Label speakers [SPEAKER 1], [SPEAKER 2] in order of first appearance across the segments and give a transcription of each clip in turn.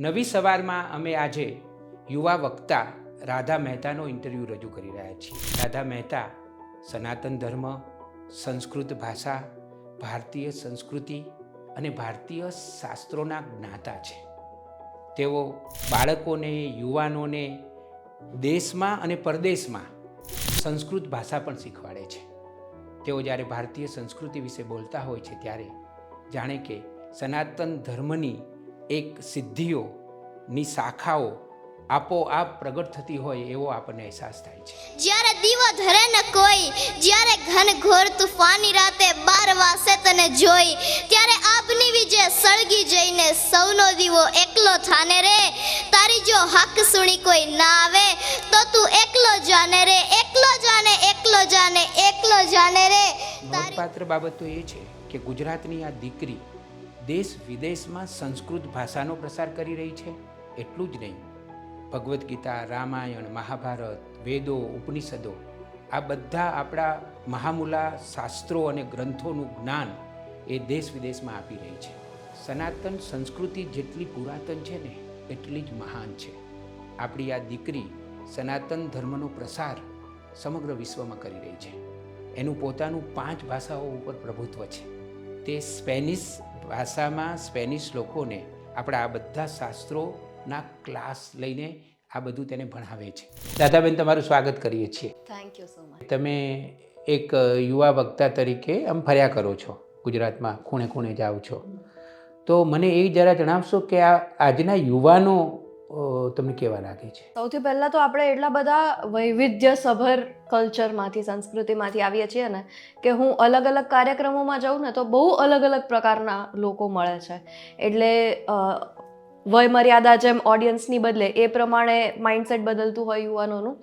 [SPEAKER 1] નવી સવારમાં અમે આજે યુવા વક્તા રાધા મહેતાનો ઇન્ટરવ્યૂ રજૂ કરી રહ્યા છીએ. રાધા મહેતા સનાતન ધર્મ, સંસ્કૃત ભાષા, ભારતીય સંસ્કૃતિ અને ભારતીય શાસ્ત્રોના જ્ઞાતા છે. તેઓ બાળકોને, યુવાનોને દેશમાં અને પરદેશમાં સંસ્કૃત ભાષા પણ શીખવાડે છે. તેઓ જ્યારે ભારતીય સંસ્કૃતિ વિશે બોલતા હોય છે ત્યારે જાણે કે સનાતન ધર્મની એક સિદ્ધિઓની શાખાઓ આપોઆપ પ્રગટ થતી હોય એવો આપણને અહેસાસ થાય છે.
[SPEAKER 2] જ્યારે દીવો ધરે ન કોઈ જ્યારે ઘન ઘોર તુફાની રાતે બાર વાસે તને જોઈ ત્યારે આપની વિજે સળગી જઈને સૌનો દીવો એકલો થાને રે. તારી જો હક સુણી કોઈ ના આવે તો તું એકલો જાને રે એકલો જાને એકલો જાને એકલો જાને રે. તારી
[SPEAKER 1] નોંધપાત્ર બાબત તો એ છે કે ગુજરાતની આ દીકરી દેશ વિદેશમાં સંસ્કૃત ભાષાનો પ્રસાર કરી રહી છે, એટલું જ નહીં. ભગવદ્ ગીતા રામાયણ, મહાભારત, વેદો, ઉપનિષદો, આ બધા આપણા મહામૂલા શાસ્ત્રો અને ગ્રંથોનું જ્ઞાન એ દેશ વિદેશમાં આપી રહી છે. સનાતન સંસ્કૃતિ જેટલી પુરાતન છે ને, એટલી જ મહાન છે. આપણી આ દીકરી સનાતન ધર્મનો પ્રસાર સમગ્ર વિશ્વમાં કરી રહી છે. એનું પોતાનું પાંચ ભાષાઓ ઉપર પ્રભુત્વ છે. તે સ્પેનિશ ભાષામાં સ્પેનિશ લોકોને આપણા આ બધા શાસ્ત્રોના ક્લાસ લઈને આ બધું તેને ભણાવે છે. દાદાબેન તમારું સ્વાગત કરીએ છીએ.
[SPEAKER 3] થેન્ક યુ સો મચ
[SPEAKER 1] તમે એક યુવા વક્તા તરીકે આમ ફર્યા કરો છો ગુજરાતમાં ખૂણે ખૂણે જાઓ છો. તો મને એ જરા જણાવશો કે આ આજના યુવાનો તમને કેવા લાગે છે?
[SPEAKER 3] સૌથી પહેલાં તો આપણે એટલા બધા વૈવિધ્યસભર કલ્ચરમાંથી, સંસ્કૃતિમાંથી આવીએ છીએ ને, કે હું અલગ અલગ કાર્યક્રમોમાં જાઉં ને તો બહુ અલગ અલગ પ્રકારના લોકો મળે છે. એટલે વયમર્યાદા વય મર્યાદા જેમ ઓડિયન્સની બદલે એ પ્રમાણે માઇન્ડસેટ બદલતું હોય યુવાનોનું.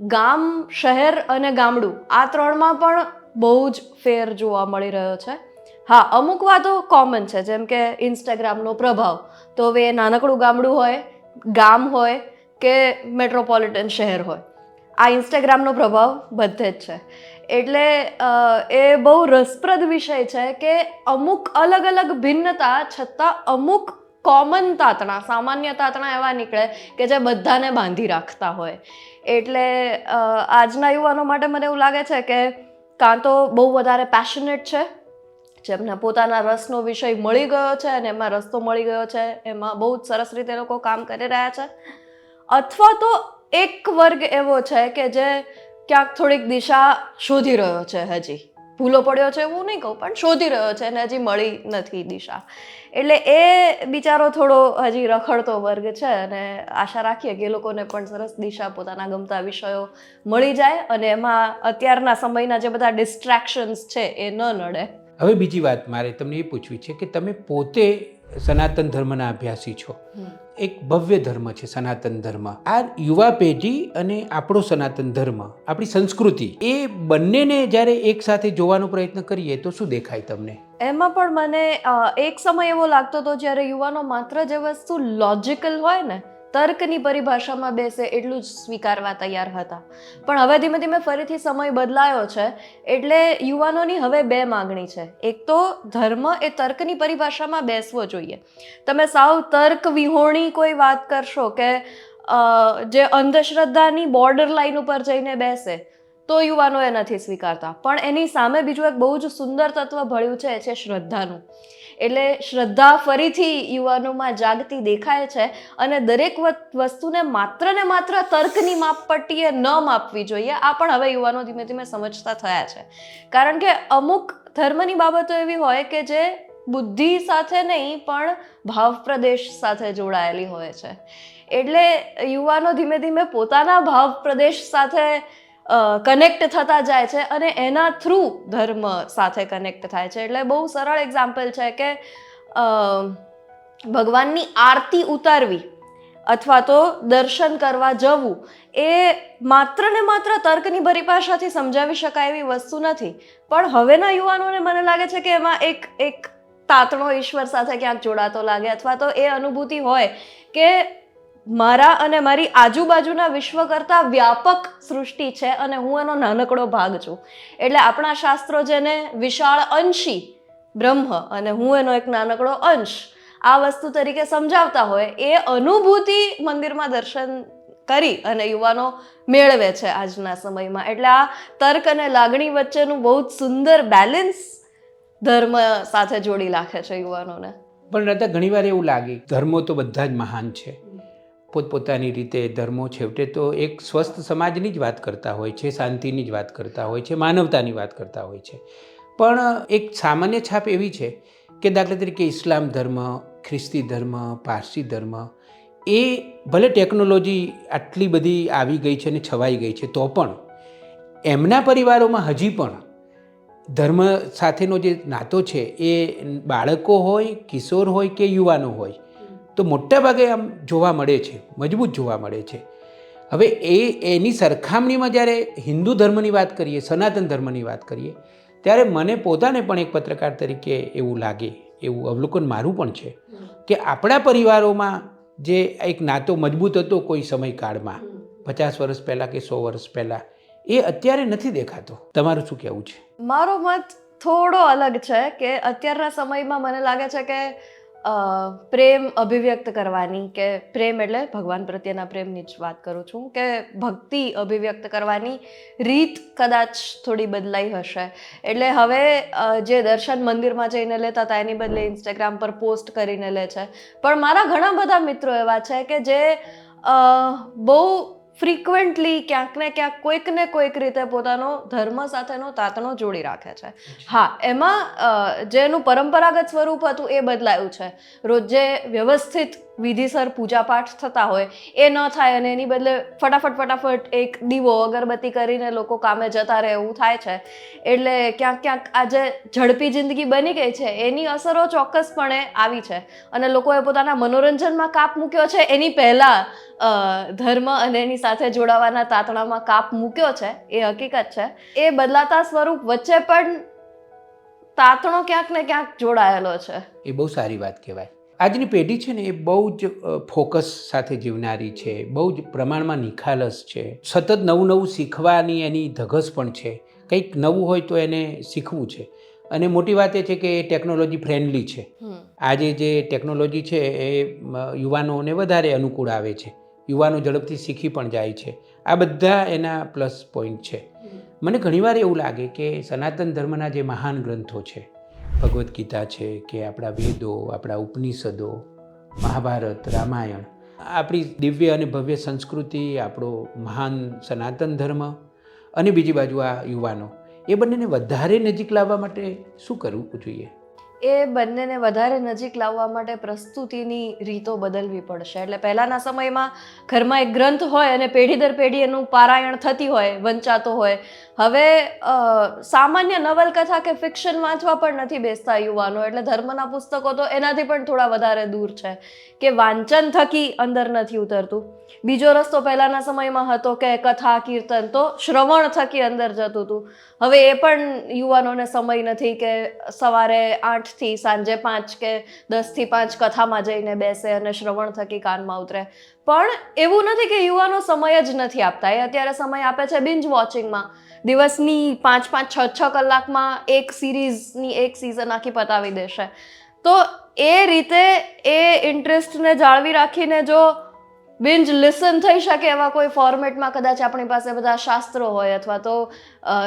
[SPEAKER 3] ગામ, શહેર અને ગામડું આ ત્રણમાં પણ બહુ જ ફેર જોવા મળી રહ્યો છે. હા, અમુક વાતો કોમન છે, જેમ કે ઇન્સ્ટાગ્રામનો પ્રભાવ. તો હવે નાનકડું ગામડું હોય, ગામ હોય કે મેટ્રોપોલિટન શહેર હોય. આ ઇન્સ્ટાગ્રામનો પ્રભાવ બધે જ છે. એટલે એ બહુ રસપ્રદ વિષય છે કે અમુક અલગ અલગ ભિન્નતા છતાં અમુક કોમન તાતણા, સામાન્ય તાતણા એવા નીકળે કે જે બધાને બાંધી રાખતા હોય. એટલે આજના યુવાનો માટે મને એવું લાગે છે કે કાં તો બહુ વધારે પેશનેટ છે, જેમને પોતાના રસનો વિષય મળી ગયો છે અને એમાં રસ્તો મળી ગયો છે, એમાં બહુ જ સરસ રીતે લોકો કામ કરી રહ્યા છે. અથવા તો એક વર્ગ એવો છે કે જે ક્યાંક થોડીક દિશા શોધી રહ્યો છે હજી. ભૂલો પડ્યો છે એવું નહીં કહું, પણ શોધી રહ્યો છે અને હજી મળી નથી દિશા. એટલે એ બિચારો થોડો હજી રખડતો વર્ગ છે અને આશા રાખીએ કે એ લોકોને પણ સરસ દિશા પોતાના ગમતા વિષયો મળી જાય અને એમાં અત્યારના સમયના જે બધા ડિસ્ટ્રેક્શન્સ છે એ ન નડે.
[SPEAKER 1] હવે બીજી વાત મારે તમને એ પૂછવી છે કે તમે પોતે સનાતન ધર્મના અભ્યાસી છો. એક ભવ્ય ધર્મ છે સનાતન ધર્મ. આ યુવા પેઢી અને આપણો સનાતન ધર્મ આપણી સંસ્કૃતિ એ બંનેને જ્યારે એક સાથે જોવાનો પ્રયત્ન કરીએ તો શું દેખાય તમને?
[SPEAKER 3] એમાં પણ મને એક સમય એવો લાગતો હતો જ્યારે યુવાનો માત્ર જે વસ્તુ લોજિકલ હોય ને તર્કની પરિભાષામાં બેસે એટલું જ સ્વીકારવા તૈયાર હતા. પણ હવે ધીમે ધીમે ફરીથી સમય બદલાયો છે, એટલે યુવાનોની હવે બે માગણી છે. એક તો ધર્મ એ તર્કની પરિભાષામાં બેસવો જોઈએ. તમે સાવ તર્ક વિહોણી કોઈ વાત કરશો કે જે અંધશ્રદ્ધાની બોર્ડર લાઈન ઉપર જઈને બેસે, તો યુવાનો એ નથી સ્વીકારતા. પણ એની સામે બીજું એક બહુ જ સુંદર તત્વ ભળ્યું છે, એ છે શ્રદ્ધાનું. એટલે શ્રદ્ધા ફરીથી યુવાનોમાં જાગતી દેખાય છે અને દરેક વસ્તુને માત્ર ને માત્ર તર્કની માપપટ્ટીએ ન માપવી જોઈએ, આ પણ હવે યુવાનો ધીમે ધીમે સમજતા થયા છે. કારણ કે અમુક ધર્મની બાબતો એવી હોય કે જે બુદ્ધિ સાથે નહીં, પણ ભાવ પ્રદેશ સાથે જોડાયેલી હોય છે. એટલે યુવાનો ધીમે ધીમે પોતાના ભાવ પ્રદેશ સાથે કનેક્ટ થતા જાય છે અને એના થ્રુ ધર્મ સાથે કનેક્ટ થાય છે. એટલે બહુ સરળ એક્ઝામ્પલ છે કે ભગવાનની આરતી ઉતારવી અથવા તો દર્શન કરવા જવું એ માત્ર ને માત્ર તર્કની પરિભાષાથી સમજાવી શકાય એવી વસ્તુ નથી. પણ હવેના યુવાનોને મને લાગે છે કે એમાં એક એક તાતણો ઈશ્વર સાથે ક્યાંક જોડાતો લાગે અથવા તો એ અનુભૂતિ હોય કે મારા અને મારી આજુબાજુના વિશ્વ કરતાં વ્યાપક સૃષ્ટિ છે અને હું એનો નાનકડો ભાગ છું. એટલે આપણા શાસ્ત્રો જેને વિશાળ અંશી બ્રહ્મ અને હું એનો એક નાનકડો અંશ આ વસ્તુ તરીકે સમજાવતા હોય, એ અનુભૂતિ મંદિરમાં દર્શન કરી અને યુવાનો મેળવે છે આજના સમયમાં. એટલે આ તર્ક અને લાગણી વચ્ચેનું બહુ જ સુંદર બેલેન્સ ધર્મ સાથે જોડી રાખે છે યુવાનોને.
[SPEAKER 1] પણ રતા ઘણીવાર એવું લાગે, ધર્મો તો બધા જ મહાન છે. પોતપોતાની રીતે ધર્મો છેવટે તો એક સ્વસ્થ સમાજની જ વાત કરતા હોય છે, શાંતિની જ વાત કરતા હોય છે, માનવતાની વાત કરતા હોય છે. પણ એક સામાન્ય છાપ એવી છે કે દાખલા તરીકે ઇસ્લામ ધર્મ, ખ્રિસ્તી ધર્મ, પારસી ધર્મ એ ભલે ટેકનોલોજી આટલી બધી આવી ગઈ છે અને છવાઈ ગઈ છે, તો પણ એમના પરિવારોમાં હજી પણ ધર્મ સાથેનો જે નાતો છે એ બાળકો હોય, કિશોર હોય કે યુવાનો હોય તો મોટા ભાગે આમ જોવા મળે છે, મજબૂત જોવા મળે છે. હવે એ, એની સરખામણીમાં જ્યારે હિન્દુ ધર્મની વાત કરીએ, સનાતન ધર્મની વાત કરીએ, ત્યારે મને પોતાને પણ એક પત્રકાર તરીકે એવું લાગે, એવું અવલોકન મારું પણ છે કે આપણા પરિવારોમાં જે એક નાતો મજબૂત હતો કોઈ સમયકાળમાં, પચાસ વર્ષ પહેલાં કે સો વર્ષ પહેલાં, એ અત્યારે નથી દેખાતો. તમારું શું કહેવું છે?
[SPEAKER 3] મારો મત થોડો અલગ છે કે અત્યારના સમયમાં મને લાગે છે કે પ્રેમ અભિવ્યક્ત કરવાની કે પ્રેમ એટલે ભગવાન પ્રત્યેના પ્રેમની જ વાત કરું છું કે ભક્તિ અભિવ્યક્ત કરવાની રીત કદાચ થોડી બદલાઈ હશે. એટલે હવે જે દર્શન મંદિરમાં જઈને લેતા હતા, એની બદલે ઇન્સ્ટાગ્રામ પર પોસ્ટ કરીને લે છે. પણ મારા ઘણા બધા મિત્રો એવા છે કે જે બહુ ફ્રિકવન્ટલી ક્યાંક ને ક્યાંક કોઈક ને કોઈક રીતે પોતાનો ધર્મ સાથેનો તાતણો જોડી રાખે છે. હા એમાં જેનું પરંપરાગત સ્વરૂપ હતું એ બદલાયું છે. રોજ જે વ્યવસ્થિત વિધિસર પૂજાપાઠ થતા હોય, એ ન થાય અને એની બદલે ફટાફટ ફટાફટ એક દીવો અગરબત્તી કરીને લોકો કામે જતા રહે એવું થાય છે. એટલે ક્યાંક ક્યાંક આજે ઝડપી જિંદગી બની ગઈ છે, એની અસરો ચોક્કસપણે આવી છે. અને લોકોએ પોતાના મનોરંજનમાં કાપ મૂક્યો છે, એની પહેલાં ધર્મ અને એની સાથે જોડાવાના તાતણામાં કાપ મૂક્યો છે, એ હકીકત છે. એ બદલાતા સ્વરૂપ વચ્ચે પણ તાતણો ક્યાંક ને ક્યાંક જોડાયેલો છે.
[SPEAKER 1] એ બહુ સારી વાત કહેવાય. આજની પેઢી છે ને એ બહુ જ ફોકસ સાથે જીવનારી છે બહુ જ પ્રમાણમાં નિખાલસ છે. સતત નવું નવું શીખવાની એની ધગસ પણ છે. કંઈક નવું હોય તો એને શીખવું છે. અને મોટી વાત એ છે કે એ ટેકનોલોજી ફ્રેન્ડલી છે. આજે જે ટેકનોલોજી છે એ યુવાનોને વધારે અનુકૂળ આવે છે. યુવાનો ઝડપથી શીખી પણ જાય છે. આ બધા એના પ્લસ પોઈન્ટ છે. મને ઘણીવાર એવું લાગે કે સનાતન ધર્મના જે મહાન ગ્રંથો છે ભગવદ્ ગીતા છે કે આપણા વેદો, આપણા ઉપનિષદો, મહાભારત, રામાયણ, આપણી દિવ્ય અને ભવ્ય સંસ્કૃતિ, આપણો મહાન સનાતન ધર્મ અને બીજી બાજુ આ યુવાનો, એ બંનેને વધારે નજીક લાવવા માટે શું કરવું જોઈએ?
[SPEAKER 3] એ બંનેને વધારે નજીક લાવવા માટે પ્રસ્તુતિની રીતો બદલવી પડશે. એટલે પહેલાંના સમયમાં ઘરમાં એક ગ્રંથ હોય અને પેઢી દર પેઢી એનું પારાયણ થતી હોય, વંચાતો હોય હવે સામાન્ય નવલકથા કે ફિક્શન વાંચવા પણ નથી બેસતા યુવાનો. એટલે ધર્મના પુસ્તકો તો એનાથી પણ થોડા વધારે દૂર છે કે વાંચન થકી અંદર નથી ઉતરતું. બીજો રસ્તો પહેલાંના સમયમાં હતો કે કથા, કીર્તન તો શ્રવણ થકી અંદર જતું હતું. હવે એ પણ યુવાનોને સમય નથી કે સવારે આઠથી સાંજે પાંચ કે દસથી પાંચ કથામાં જઈને બેસે અને શ્રવણ થકી કાનમાં ઉતરે. પણ એવું નથી કે યુવાનો સમય જ નથી આપતા. એ અત્યારે સમય આપે છે બિન્જ વોચિંગમાં દિવસની પાંચ પાંચ, છ છ કલાકમાં એક સિરીઝની એક સિઝન આખી પતાવી દેશે. તો એ રીતે એ ઇન્ટરેસ્ટને જાળવી રાખીને જો બિંજ લિસન થઈ શકે એવા કોઈ ફોર્મેટમાં કદાચ આપણી પાસે બધા શાસ્ત્રો હોય અથવા તો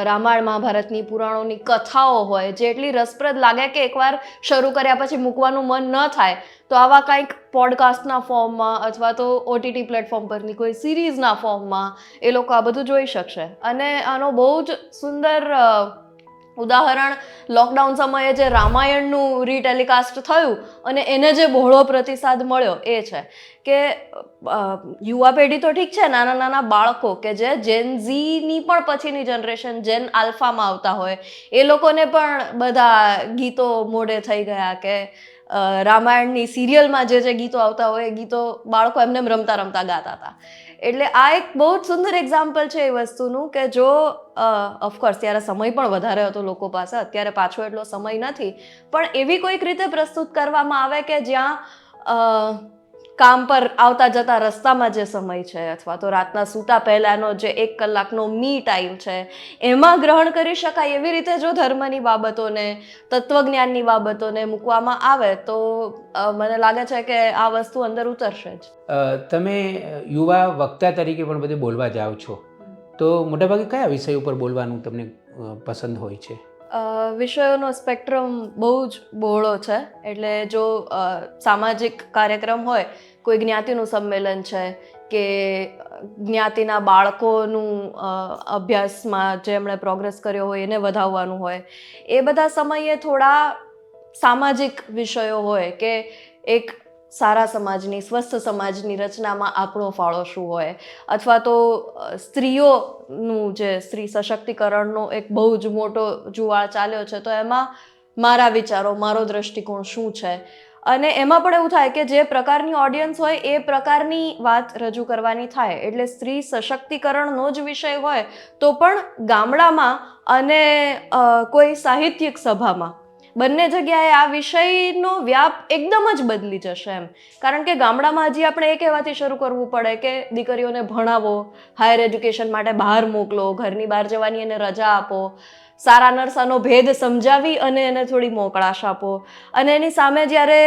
[SPEAKER 3] રામાયણ, મહાભારતની પુરાણોની કથાઓ હોય, જે એટલી રસપ્રદ લાગે કે એકવાર શરૂ કર્યા પછી મૂકવાનું મન ન થાય, તો આવા કંઈક પોડકાસ્ટના ફોર્મમાં અથવા તો ઓટીટી પ્લેટફોર્મ પરની કોઈ સિરીઝના ફોર્મમાં એ લોકો આ બધું જોઈ શકશે. અને આનો બહુ જ સુંદર ઉદાહરણ લોકડાઉન સમયે જે રામાયણનું રીટેલિકાસ્ટ થયું અને એને જે બહોળો પ્રતિસાદ મળ્યો એ છે કે યુવા પેઢી તો ઠીક છે, નાના નાના બાળકો કે જે જેન ઝીની પણ પછીની જનરેશન જેન આલ્ફામાં આવતા હોય, એ લોકોને પણ બધા ગીતો મોઢે થઈ ગયા કે રામાયણની સિરિયલમાં જે જે ગીતો આવતા હોય એ ગીતો બાળકો એમને એમ રમતા રમતા ગાતા હતા. એટલે આ એક બહુ જ સુંદર એક્ઝામ્પલ છે એ વસ્તુનું કે જો ઓફકોર્સ ત્યારે સમય પણ વધારે હતો લોકો પાસે, અત્યારે પાછો એટલો સમય નથી. પણ એવી કોઈક રીતે પ્રસ્તુત કરવામાં આવે કે જ્યાં કામ પર આવતા જતા રસ્તામાં જે સમય છે અથવા તો રાતના સૂતા પહેલાંનો જે એક કલાકનો મી ટાઈમ છે, એમાં ગ્રહણ કરી શકાય એવી રીતે જો ધર્મની બાબતોને, તત્વજ્ઞાનની બાબતોને મૂકવામાં આવે તો મને લાગે છે કે આ વસ્તુ અંદર ઉતરશે જ.
[SPEAKER 1] તમે યુવા વક્તા તરીકે પણ બધે બોલવા જાઓ છો. તો મોટાભાગે કયા વિષય ઉપર બોલવાનું તમને પસંદ હોય છે?
[SPEAKER 3] વિષયોનો સ્પેક્ટ્રમ બહુ જ બહોળો છે. એટલે જો સામાજિક કાર્યક્રમ હોય, કોઈ જ્ઞાતિનું સંમેલન છે કે, જ્ઞાતિના બાળકોનું અભ્યાસમાં જે એમણે પ્રોગ્રેસ કર્યો હોય, એને વધાવવાનું હોય, એ બધા સમયે થોડા સામાજિક વિષયો હોય કે એક સારા સમાજની, સ્વસ્થ સમાજની રચનામાં આપણો ફાળો શું હોય? અથવા તો સ્ત્રીઓનું જે સ્ત્રી સશક્તિકરણનો એક બહુ જ મોટો જુવાળ ચાલ્યો છે, તો એમાં મારા વિચારો, મારો દ્રષ્ટિકોણ શું છે? અને એમાં પણ એવું થાય કે જે પ્રકારની ઓડિયન્સ હોય, એ પ્રકારની વાત રજૂ કરવાની થાય. એટલે સ્ત્રી સશક્તિકરણનો જ વિષય હોય, તો પણ ગામડામાં અને કોઈ સાહિત્યિક સભામાં બંને જગ્યાએ આ વિષયનો વ્યાપ એકદમ જ બદલી જશે એમ. કારણ કે ગામડામાં હજી આપણે એ કહેવાથી શરૂ કરવું પડે કે દીકરીઓને ભણાવો હાયર એજ્યુકેશન માટે બહાર મોકલો, ઘરની બહાર જવાની એને રજા આપો. સારા નરસાનો ભેદ સમજાવી અને એને થોડી મોકળાશ આપો. અને એની સામે જ્યારે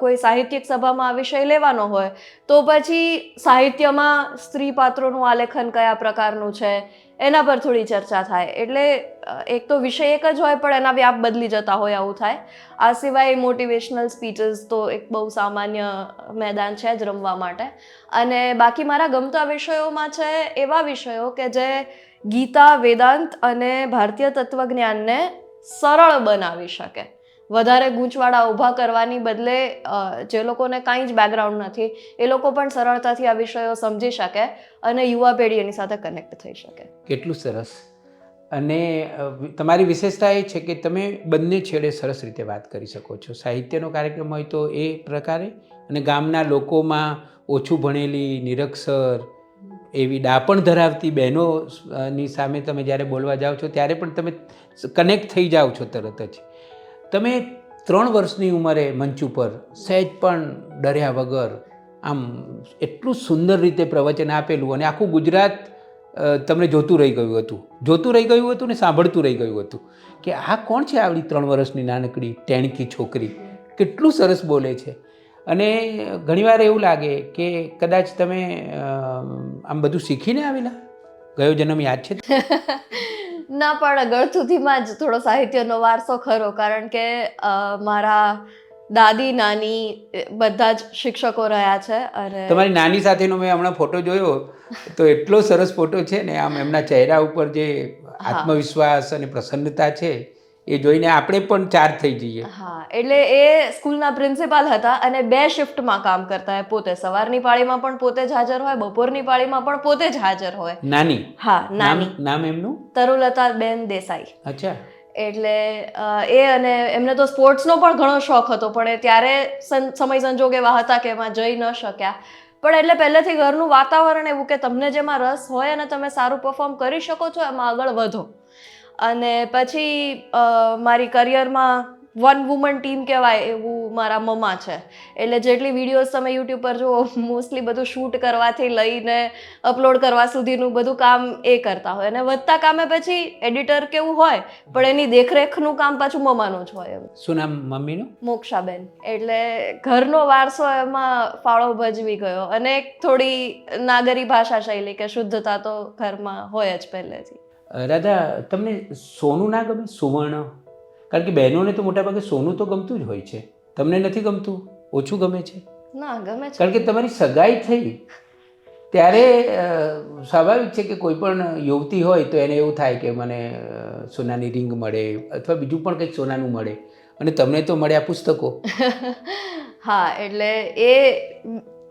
[SPEAKER 3] કોઈ સાહિત્યિક સભામાં આ વિષય લેવાનો હોય, તો પછી સાહિત્યમાં સ્ત્રી પાત્રોનું આલેખન કયા પ્રકારનું છે, એના પર થોડી ચર્ચા થાય. એટલે એક તો વિષય એક જ હોય, પણ એના વ્યાપ બદલી જતા હોય આવું થાય. આ સિવાય મોટિવેશનલ સ્પીચીસ તો એક બહુ સામાન્ય મેદાન છે જ રમવા માટે. અને બાકી મારા ગમતા વિષયોમાં છે એવા વિષયો કે જે ગીતા, વેદાંત અને ભારતીય તત્વજ્ઞાનને સરળ બનાવી શકે. વધારે ગૂંચવાડા ઊભા કરવાની બદલે જે લોકોને કાંઈ જ બેકગ્રાઉન્ડ નથી, એ લોકો પણ સરળતાથી આ વિષયો સમજી શકે અને યુવા પેઢી એની સાથે કનેક્ટ થઈ શકે.
[SPEAKER 1] કેટલું સરસ. અને તમારી વિશેષતા એ છે કે તમે બંને છેડે સરસ રીતે વાત કરી શકો છો. સાહિત્યનો કાર્યક્રમ હોય તો એ પ્રકારે અને ગામના લોકોમાં ઓછું ભણેલી, નિરક્ષર એવી ડાપણ ધરાવતી બહેનોની સામે તમે જ્યારે બોલવા જાઓ છો, ત્યારે પણ તમે કનેક્ટ થઈ જાઓ છો તરત જ. તમે ત્રણ વર્ષની ઉંમરે મંચ ઉપર સહેજ પણ ડર્યા વગર આમ એટલું સુંદર રીતે પ્રવચન આપેલું અને આખું ગુજરાત તમને જોતું રહી ગયું હતું. જોતું રહી ગયું હતું ને સાંભળતું રહી ગયું હતું કે આ કોણ છે આવડી ત્રણ વર્ષની નાનકડી, ટેણકી છોકરી? કેટલું સરસ બોલે છે. અને ઘણીવાર એવું લાગે કે કદાચ તમે આમ બધું શીખીને આવેલા? ગયો જન્મ યાદ છે?
[SPEAKER 3] ના પણ ગળથુથીમાં જ થોડો સાહિત્યનો વારસો ખરો કારણ કે મારા દાદી નાની બધા જ શિક્ષકો રહ્યા છે અને
[SPEAKER 1] તમારી નાની સાથેનો મેં હમણાં ફોટો જોયો તો એટલો સરસ ફોટો છે ને આમ એમના ચહેરા ઉપર જે આત્મવિશ્વાસ અને પ્રસન્નતા છે એ જોઈને આપણે પણ ચાર થઈ જઈએ.
[SPEAKER 3] હા એટલે એ સ્કૂલના પ્રિન્સિપાલ હતા અને બે શિફ્ટમાં કામ કરતા પોતે. સવારની પાળીમાં પણ પોતે જ હાજર હોય બપોરની પાળીમાં પણ પોતે જ હાજર હોય.
[SPEAKER 1] નાની?
[SPEAKER 3] હા નાની.
[SPEAKER 1] નામ એમનું?
[SPEAKER 3] તરુલતા બેન દેસાઈ.
[SPEAKER 1] અચ્છા.
[SPEAKER 3] એટલે એ અને એમને તો સ્પોર્ટ્સનો પણ ઘણો શોખ હતો પણ એ ત્યારે સમય સંજોગ એવા હતા કે એમાં જઈ ન શક્યા. પણ એટલે પહેલેથી ઘરનું વાતાવરણ એવું કે તમને જેમાં રસ હોય અને તમે સારું પરફોર્મ કરી શકો છો એમાં આગળ વધો. અને પછી મારી કરિયરમાં વન વુમન ટીમ કહેવાય એવું મારા મમ્મા છે. એટલે જેટલી વિડીયોઝ તમે યુટ્યુબ પર જુઓ મોસ્ટલી બધું શૂટ કરવાથી લઈને અપલોડ કરવા સુધીનું બધું કામ એ કરતા હોય. અને વધતા કામે પછી એડિટર કેવું હોય પણ એની દેખરેખનું કામ પાછું મમ્માનું જ હોય એવું
[SPEAKER 1] શું નામ મમ્મીનું?
[SPEAKER 3] મોક્ષાબેન. એટલે ઘરનો વારસો એમાં ફાળો ભજવી ગયો. અને થોડી નાગરી ભાષા શૈલી કે શુદ્ધતા તો ઘરમાં હોય જ પહેલેથી.
[SPEAKER 1] રાધા તમને સોનું ના ગમે? સુવર્ણ? કારણ કે બહેનોને તો મોટાભાગે સોનું તો ગમતું જ હોય છે. તમને નથી ગમતું? ઓછું ગમે છે?
[SPEAKER 3] ના ગમે છે.
[SPEAKER 1] કારણ કે તમારી સગાઈ થઈ. ત્યારે સ્વાભાવિક છે કે કોઈ પણ યુવતી હોય તો એને એવું થાય કે મને સોનાની રિંગ મળે અથવા બીજું પણ કંઈક સોનાનું મળે. અને તમને તો મળ્યા પુસ્તકો.
[SPEAKER 3] હા એટલે એ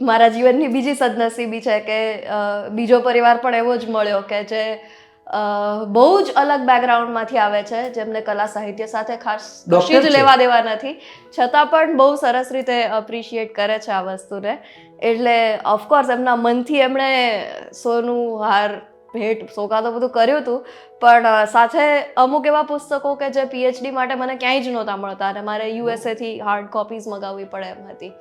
[SPEAKER 3] મારા જીવનની બીજી સદનસીબી છે કે બીજો પરિવાર પણ એવો જ મળ્યો કે જે બહુ જ અલગ બેકગ્રાઉન્ડમાંથી આવે છે જેમને કલા સાહિત્ય સાથે ખાસ કશી જ લેવા દેવા નથી. છતાં પણ બહુ સરસ રીતે અપ્રિશિએટ કરે છે આ વસ્તુને. એટલે ઓફકોર્સ એમના મનથી એમણે સોનું હાર ભેટ સોગાદો બધું કર્યું હતું. પણ સાથે અમુક એવા પુસ્તકો કે જે પીએચડી માટે મને ક્યાંય જ નહોતા મળતા અને મારે યુએસએથી હાર્ડ કોપીઝ મગાવવી પડે એમ હતી.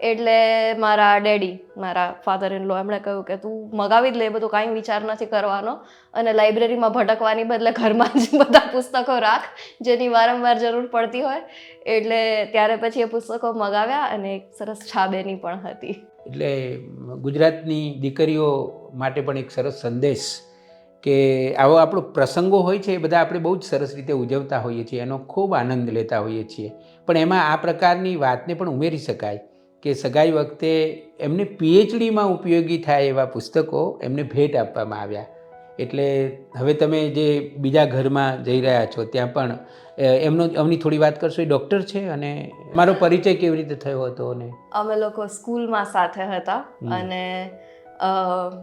[SPEAKER 3] એટલે મારા ડેડી, મારા ફાધર ઇન લો એમણે કહ્યું કે તું મગાવી જ લે બધું કાંઈ વિચાર નથી કરવાનો. અને લાઇબ્રેરીમાં ભટકવાની બદલે ઘરમાં જ બધા પુસ્તકો રાખ, જેની વારંવાર જરૂર પડતી હોય. એટલે ત્યારે પછી એ પુસ્તકો મગાવ્યા અને એક સરસ છાબેની પણ હતી.
[SPEAKER 1] એટલે ગુજરાતની દીકરીઓ માટે પણ એક સરસ સંદેશ કે આવો આપણો પ્રસંગો હોય છે, એ બધા આપણે બહુ જ સરસ રીતે ઉજવતા હોઈએ છીએ, એનો ખૂબ આનંદ લેતા હોઈએ છીએ. પણ એમાં આ પ્રકારની વાતને પણ ઉમેરી શકાય. કે સગાઈ વખતે એમને પીએચડીમાં ઉપયોગી થાય એવા પુસ્તકો એમને ભેટ આપવામાં આવ્યા. એટલે હવે તમે જે બીજા ઘરમાં જઈ રહ્યા છો ત્યાં પણ એમનો એમની થોડી વાત કરશો? એ ડૉક્ટર છે અને મારો પરિચય કેવી રીતે થયો હતો અને?
[SPEAKER 3] અમે લોકો સ્કૂલમાં સાથે હતા અને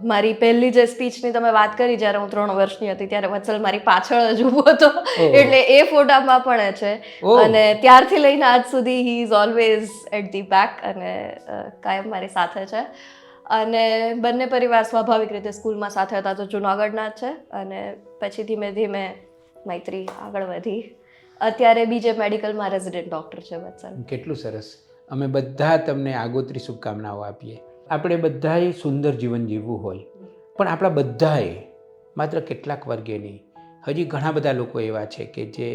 [SPEAKER 3] મારી પહેલી જે સ્પીચની તમે વાત કરી જ્યારે હું ત્રણ વર્ષની હતી ત્યારે વત્સલ મારી પાછળ જ ઊભો હતો. એટલે એ ફોટામાં પણ છે. અને ત્યારથી લઈને આજ સુધી he is always at the back અને કાયમ મારી સાથે છે. અને બંને પરિવાર સ્વાભાવિક રીતે સ્કૂલમાં સાથે હતા તો જુનાગઢના જ છે. અને પછી ધીમે ધીમે મૈત્રી આગળ વધી. અત્યારે બીજે મેડિકલમાં રેઝિડન્ટ ડૉક્ટર છે વત્સલ.
[SPEAKER 1] કેટલું સરસ. અમે બધા તમને આગોતરી શુભકામનાઓ આપીએ. આપણે બધાએ સુંદર જીવન જીવવું હોય. પણ આપણા બધાએ માત્ર કેટલાક વર્ગે નહીં. હજી ઘણા બધા લોકો એવા છે કે જે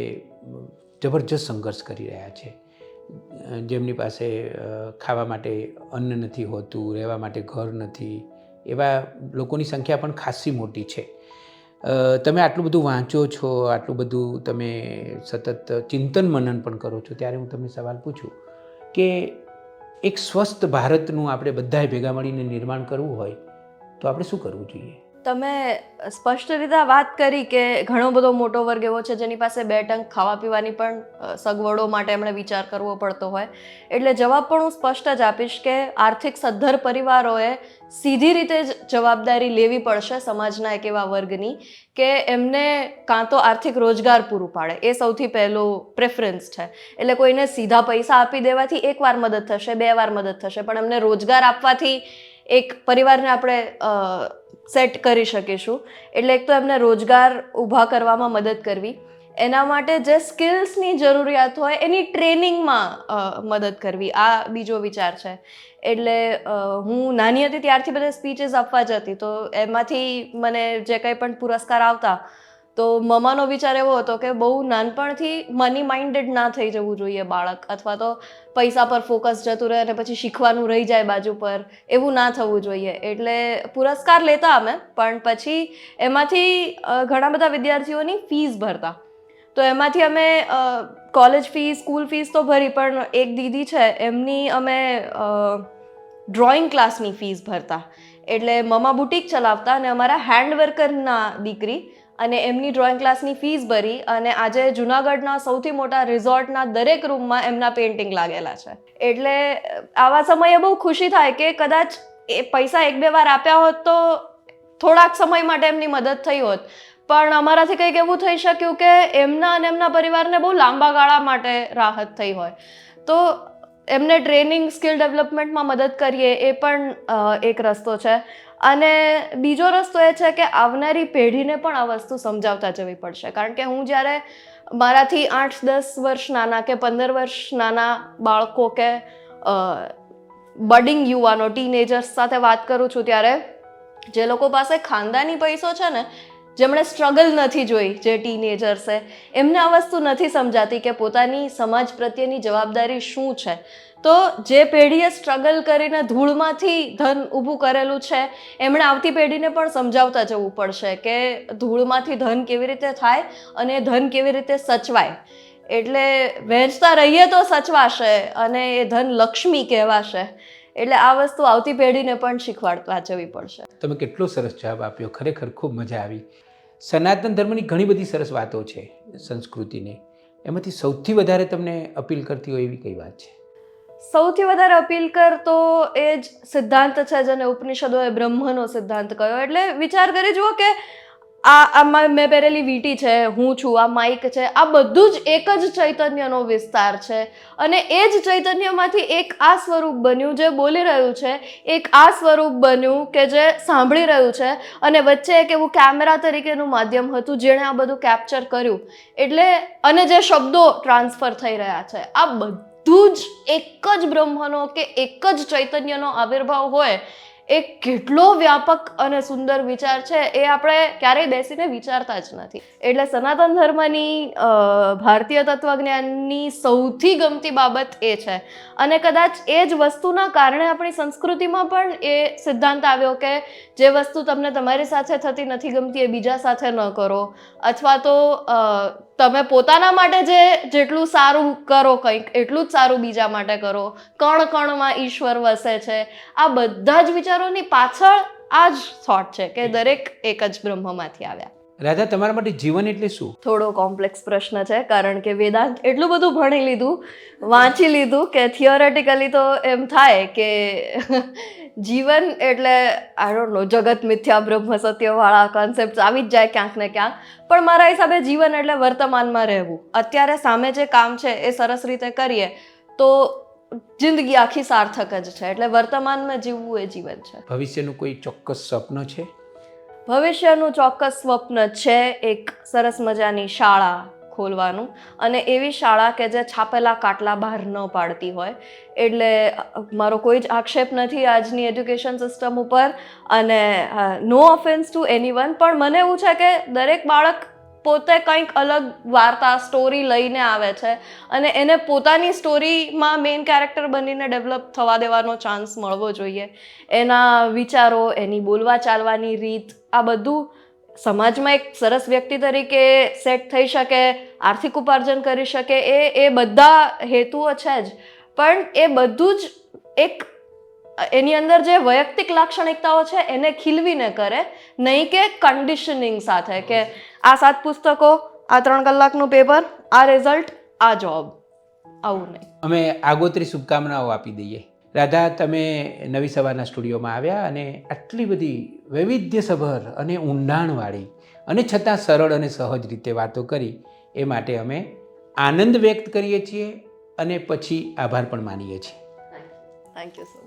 [SPEAKER 1] જબરજસ્ત સંઘર્ષ કરી રહ્યા છે. જેમની પાસે ખાવા માટે અન્ન નથી હોતું, રહેવા માટે ઘર નથી, એવા લોકોની સંખ્યા પણ ખાસી મોટી છે. તમે આટલું બધું વાંચો છો, આટલું બધું તમે સતત ચિંતન મનન પણ કરો છો, ત્યારે હું તમને સવાલ પૂછું કે એક સ્વસ્થ ભારતનું આપણે બધાએ ભેગા મળીને નિર્માણ કરવું હોય તો આપણે શું કરવું જોઈએ?
[SPEAKER 3] તમે સ્પષ્ટ રીતે વાત કરી કે ઘણો બધો મોટો વર્ગ એવો છે જેની પાસે બે ટંક ખાવા પીવાની પણ સગવડો માટે એમણે વિચાર કરવો પડતો હોય. એટલે જવાબ પણ હું સ્પષ્ટ જ આપીશ કે આર્થિક સદ્ધર પરિવારોએ સીધી રીતે જ જવાબદારી લેવી પડશે સમાજના એક એવા વર્ગની કે એમને કાં તો આર્થિક રોજગાર પૂરું પાડે. એ સૌથી પહેલો પ્રેફરન્સ છે. એટલે કોઈને સીધા પૈસા આપી દેવાથી એકવાર મદદ થશે, બે વાર મદદ થશે, પણ એમને રોજગાર આપવાથી એક પરિવારને આપણે સેટ કરી શકીશું. એટલે એક તો એમને રોજગાર ઊભા કરવામાં મદદ કરવી. એના માટે જે સ્કિલ્સની જરૂરિયાત હોય, એની ટ્રેનિંગમાં મદદ કરવી. આ બીજો વિચાર છે. એટલે હું નાની હતી ત્યારથી બધા સ્પીચીસ આપવા જતી. તો એમાંથી મને જે કંઈ પણ પુરસ્કાર આવતા તો મમાનો વિચાર એવો હતો કે બહુ નાનપણથી મની માઇન્ડેડ ના થઈ જવું જોઈએ બાળક, અથવા તો પૈસા પર ફોકસ જતું રહે અને પછી શીખવાનું રહી જાય બાજુ પર, એવું ના થવું જોઈએ. એટલે પુરસ્કાર લેતા અમે, પણ પછી એમાંથી ઘણા બધા વિદ્યાર્થીઓની ફીસ ભરતા. તો એમાંથી અમે કોલેજ ફી સ્કૂલ ફીસ તો ભરી, પણ એક દીદી છે, એમની અમે ડ્રોઈંગ ક્લાસની ફીસ ભરતા. એટલે મમા બુટીક ચલાવતા અને અમારા હેન્ડવર્કરના દીકરી અને એમની ડ્રોઈંગ ક્લાસની ફીસ ભરી અને આજે જુનાગઢના સૌથી મોટા રિઝોર્ટના દરેક રૂમમાં એમના પેઇન્ટિંગ લાગેલા છે. એટલે આવા સમયે બહુ ખુશી થાય કે કદાચ એ પૈસા એક બે વાર આપ્યા હોત તો થોડાક સમય માટે એમની મદદ થઈ હોત. પણ અમારાથી કંઈક એવું થઈ શક્યું કે એમના અને એમના પરિવારને બહુ લાંબા ગાળા માટે રાહત થઈ હોય. તો એમને ટ્રેનિંગ સ્કિલ ડેવલપમેન્ટમાં મદદ કરીએ એ પણ એક રસ્તો છે. અને બીજો રસ્તો એ છે કે આવનારી પેઢીને પણ આ વસ્તુ સમજાવતા જવી પડશે. કારણ કે હું જ્યારે મારાથી આઠ, દસ વર્ષ નાના કે પંદર વર્ષ નાના બાળકો કે બડિંગ યુવાનો, ટીનેજર્સ સાથે વાત કરું છું ત્યારે જે લોકો પાસે ખાનદાની પૈસો છે ને, જેમણે સ્ટ્રગલ નથી જોઈ, જે ટીનેજર્સે, એમને આ વસ્તુ નથી સમજાતી કે પોતાની સમાજ પ્રત્યેની જવાબદારી શું છે. તો જે પેઢીએ સ્ટ્રગલ કરીને ધૂળમાંથી ધન ઊભું કરેલું છે, એમણે આવતી પેઢીને પણ સમજાવતા જવું પડશે કે ધૂળમાંથી ધન કેવી રીતે થાય અને ધન કેવી રીતે સચવાય. એટલે વહેંચતા રહીએ તો સચવાશે અને એ ધન લક્ષ્મી કહેવાશે. એટલે આ વસ્તુ આવતી પેઢીને પણ શીખવાડવા જવી પડશે.
[SPEAKER 1] તમે કેટલો સરસ જવાબ આપ્યો. ખરેખર ખૂબ મજા આવી. સનાતન ધર્મની ઘણી બધી સરસ વાતો છે સંસ્કૃતિની. એમાંથી સૌથી વધારે તમને અપીલ કરતી હોય એવી કઈ વાત છે?
[SPEAKER 3] સૌથી વધારે અપીલ કરતો એ જ સિદ્ધાંત છે જેને ઉપનિષદોએ બ્રહ્મનો સિદ્ધાંત કહ્યો. એટલે વિચાર કરી જુઓ કે આ આમાં મેં પહેરેલી વીટી છે, હું છું, આ માઇક છે, આ બધું જ એક જ ચૈતન્યનો વિસ્તાર છે. અને એ જ ચૈતન્યમાંથી એક આ સ્વરૂપ બન્યું જે બોલી રહ્યું છે, એક આ સ્વરૂપ બન્યું કે જે સાંભળી રહ્યું છે. અને વચ્ચે એક એવું કેમેરા તરીકેનું માધ્યમ હતું જેણે આ બધું કેપ્ચર કર્યું. એટલે અને જે શબ્દો ટ્રાન્સફર થઈ રહ્યા છે, આ બધું જ એક જ બ્રહ્મનો કે એક જ ચૈતન્યનો આવિર્ભાવ હોય, એ કેટલો વ્યાપક અને સુંદર વિચાર છે એ આપણે ક્યારેય બેસીને વિચારતા જ નથી. એટલે સનાતન ધર્મની ભારતીય તત્વજ્ઞાનની સૌથી ગમતી બાબત એ છે. અને કદાચ એ જ વસ્તુના કારણે આપણી સંસ્કૃતિમાં પણ એ સિદ્ધાંત આવ્યો કે જે વસ્તુ તમને તમારી સાથે થતી નથી ગમતી એ બીજા સાથે ન કરો. અથવા તો તમે પોતાના માટે જે જેટલું સારું કરો કંઈક એટલું જ સારું બીજા માટે કરો. કણ કણમાં ઈશ્વર વસે છે. આ બધા જ વિચારોની પાછળ આ જ થોટ છે કે દરેક એક જ બ્રહ્મમાંથી આવ્યા.
[SPEAKER 1] રાધા તમારા માટે જીવન એટલે શું?
[SPEAKER 3] થોડો કોમ્પ્લેક્સ પ્રશ્ન છે કારણ કે વેદાંત એટલું બધું ભણી લીધું વાંચી લીધું કે થિયોરેટિકલી તો એમ થાય કે જીવન એટલે આઈ ડોન્ટ નો જગત મિથ્યા બ્રહ્મ સત્યવાળા કોન્સેપ્ટ આવી જ જાય ક્યાંક ને ક્યાંક. પણ મારા હિસાબે જીવન એટલે વર્તમાનમાં રહેવું. અત્યારે સામે જે કામ છે એ સરસ રીતે કરીએ તો જિંદગી આખી સાર્થક જ છે. એટલે વર્તમાનમાં જીવવું એ જીવન છે.
[SPEAKER 1] ભવિષ્યનું કોઈ ચોક્કસ સ્વપ્ન છે?
[SPEAKER 3] ભવિષ્યનું ચોક્કસ સ્વપ્ન છે એક સરસ મજાની શાળા ખોલવાનું. અને એવી શાળા કે જે છાપેલા કાટલા બહાર ન પાડતી હોય. એટલે મારો કોઈ જ આક્ષેપ નથી આજની એજ્યુકેશન સિસ્ટમ ઉપર. અને no offence to anyone પણ મને એવું છે કે દરેક બાળક પોતે કંઈક અલગ વાર્તા, સ્ટોરી લઈને આવે છે. અને એને પોતાની સ્ટોરીમાં મેઇન કેરેક્ટર બનીને ડેવલપ થવા દેવાનો ચાન્સ મળવો જોઈએ. એના વિચારો, એની બોલવા ચાલવાની રીત, આ બધું સમાજમાં એક સરસ વ્યક્તિ તરીકે સેટ થઈ શકે, આર્થિક ઉપાર્જન કરી શકે, એ એ બધા હેતુઓ છે જ. પણ એ બધું જ એક, એની અંદર જે વૈયક્તિક લાક્ષણિકતાઓ છે, એને ખીલવીને કરે. નહીં કે કન્ડિશનિંગ સાથે કે આ સાત પુસ્તકો, આ ત્રણ કલાકનું પેપર આ રિઝલ્ટ આ જોબ આવું નહીં.
[SPEAKER 1] અમે આગોતરી શુભકામનાઓ આપી દઈએ. રાધા, તમે નવી સવારના સ્ટુડિયોમાં આવ્યા અને આટલી બધી વૈવિધ્યસભર અને ઊંડાણવાળી અને છતાં સરળ અને સહજ રીતે વાતો કરી, એ માટે અમે આનંદ વ્યક્ત કરીએ છીએ અને પછી આભાર પણ માનીએ છીએ.
[SPEAKER 3] Thank you so